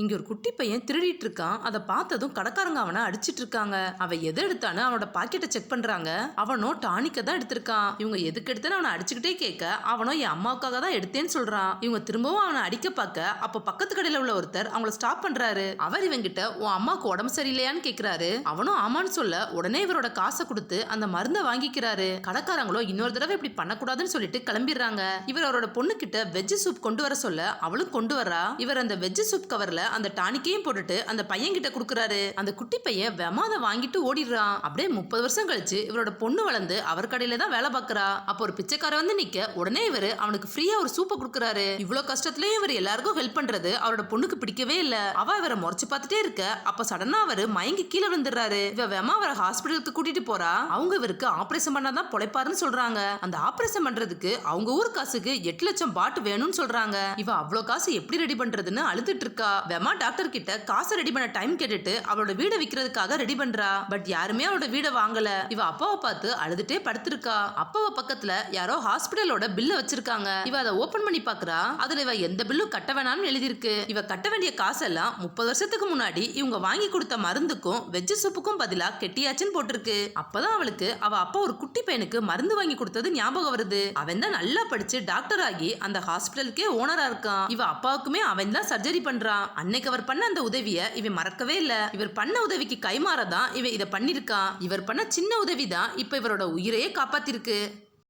இங்கே ஒரு குட்டி பையன் திருடிட்டு இருக்கான் அதை பார்த்ததும் கடைக்காரங்க அவனை அடிச்சிட்டு இருக்காங்க அவன் எதை எடுத்தானு அவனோட பாக்கெட்டை செக் பண்றாங்க. அவனோ டானிக்க தான் எடுத்திருக்கான். இவங்க எதுக்கு எடுத்தேன்னு அவனை அடிச்சுக்கிட்டே கேட்க அவனோ என் அம்மாவுக்காக தான் எடுத்தேன்னு சொல்றான். இவங்க திரும்பவும் அவனை அடிக்க பார்க்க அப்போ பக்கத்து கடையில் உள்ள ஒருத்தர் அவங்கள ஸ்டாப் பண்றாரு. அவர் இவங்கிட்ட உன் அம்மாவுக்கு உடம்பு சரியில்லையான்னு கேட்குறாரு அவனும் ஆமான்னு சொல்ல உடனே இவரோட காசை கொடுத்து அந்த மருந்தை வாங்கிக்கிறாரு. கடைக்காரங்களோ இன்னொரு தடவை இப்படி பண்ணக்கூடாதுன்னு சொல்லிட்டு கிளம்பிடுறாங்க. இவர் அவரோட பொண்ணுக்கிட்ட வெஜ்ஜு வெஜ் சூப் கொண்டு வர சொல்ல அவளும் கொண்டு வரா. இவர் அந்த வெஜ் சூப் கவர்ல அந்த டானிக்கையும் போட்டுட்டு அந்த பையன் கிட்ட கொடுக்குறாரு. அந்த குட்டி பையன் வெமாத வாங்கிட்டு ஓடிடுறான். அப்படியே முப்பது வருஷம் கழிச்சு இவரோட பொண்ணு வளர்ந்து அவர் கடையில தான் வேலை பார்க்கறா. அப்போ ஒரு பிச்சைக்கார வந்து நிக்க உடனே இவர் அவனுக்கு ஃப்ரீயா ஒரு சூப்பை கொடுக்குறாரு. இவ்வளவு கஷ்டத்துலயும் இவர் எல்லாருக்கும் ஹெல்ப் பண்றது அவரோட பொண்ணுக்கு பிடிக்கவே இல்ல. அவ இவரை முறைச்சு பார்த்துட்டே இருக்க. அப்ப சடனா அவரு மயங்கி கீழே விழுந்துடுறாரு. இவ வேமா அவரை ஹாஸ்பிட்டலுக்கு கூட்டிட்டு போறா. அவங்க இவருக்கு ஆபரேஷன் பண்ணாதான் பொழைப்பாருன்னு சொல்றாங்க. அந்த ஆபரேஷன் பண்றதுக்கு அவங்க ஊர் காசுக்கு எட்டு லட்சம் பாட்டு வேணும்னு சொல்றாங்க. இவ அவ்வளவு காசு எப்படி ரெடி பண்றதுன்னு அழுதுட்டு இருக்கா. அம்மா டாக்டர் கிட்ட காசை ரெடி பண்ண டைம் கேட்டுட்டு அவளோட வீடை விக்கிறதுக்காக ரெடி பண்றா. பட் யாருமே அவளோட வீடை வாங்கல. இவ அப்பாவை பார்த்து அழுதுட்டே படுத்திருக்கா. அப்பாவை பக்கத்துல யாரோ ஹாஸ்பிட்டலோட பில்ல வச்சிருக்காங்க. இவ அதை ஓபன் பண்ணி பாக்குறா அதுல இவ எந்த பில்லும் கட்ட வேணாம்னு எழுதியிருக்கு. இவ கட்ட வேண்டிய காசெல்லாம் முப்பது வருஷத்துக்கு முன்னாடி இவங்க வாங்கி கொடுத்த மருந்துக்கும் வெஜ் சூப்புக்கும் பதிலா கெட்டியாச்சுன்னு போட்டிருக்கு. அப்பதான் அவளுக்கு அவ அப்பா ஒரு குட்டி பையனுக்கு மருந்து வாங்கி கொடுத்தது ஞாபகம் வருது. அவன் தான் நல்லா படிச்சு டாக்டர் ஆகி அந்த ஹாஸ்பிட்டலுக்கே ஓனரா இருக்கான். இவ அப்பாவுக்குமே அவன் தான் சர்ஜரி பண்றான். அன்னைக்கு அவர் பண்ண அந்த உதவிய இவன் மறக்கவே இல்ல. இவர் பண்ண உதவிக்கு கைமாறதான் இவன் இதை பண்ணிருக்கான். இவர் பண்ண சின்ன உதவி தான் இப்ப இவரோட உயிரையே காப்பாத்திருக்கு.